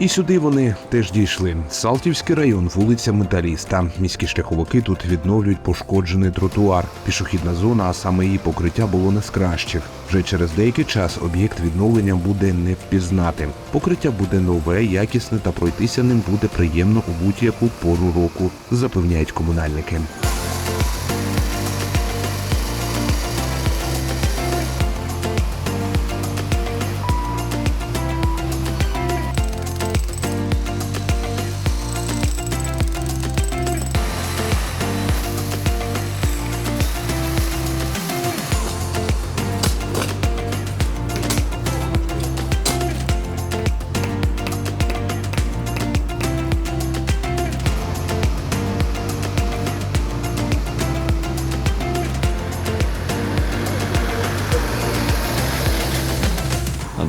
І сюди вони теж дійшли. Салтівський район, вулиця Металіста. Міські шляховики тут відновлюють пошкоджений тротуар. Пішохідна зона, а саме її покриття було не з кращих. Вже через деякий час об'єкт відновлення буде не впізнати. Покриття буде нове, якісне та пройтися ним буде приємно у будь-яку пору року, запевняють комунальники.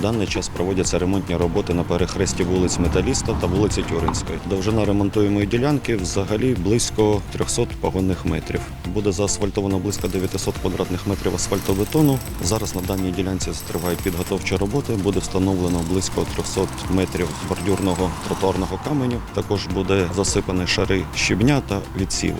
Даний час проводяться ремонтні роботи на перехресті вулиць Металіста та вулиці Тюринської. Довжина ремонтуємої ділянки взагалі близько 300 погонних метрів. Буде заасфальтовано близько 900 квадратних метрів асфальтобетону. Зараз на даній ділянці тривають підготовчі роботи. Буде встановлено близько 300 метрів бордюрного тротуарного каменю. Також буде засипані шари щебня та відсіву.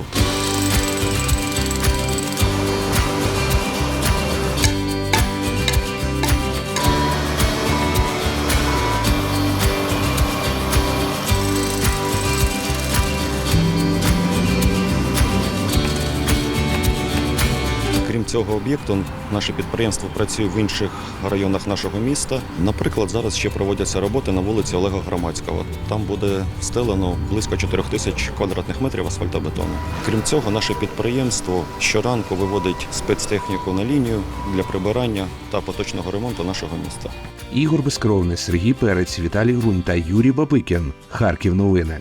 Цього об'єкту, наше підприємство працює в інших районах нашого міста. Наприклад, зараз ще проводяться роботи на вулиці Олега Громадського. Там буде встелено близько 4 тисяч квадратних метрів асфальтобетону. Крім цього, наше підприємство щоранку виводить спецтехніку на лінію для прибирання та поточного ремонту нашого міста. Ігор Безкровний, Сергій Перець, Віталій Грунь та Юрій Бабикін. Харків новини.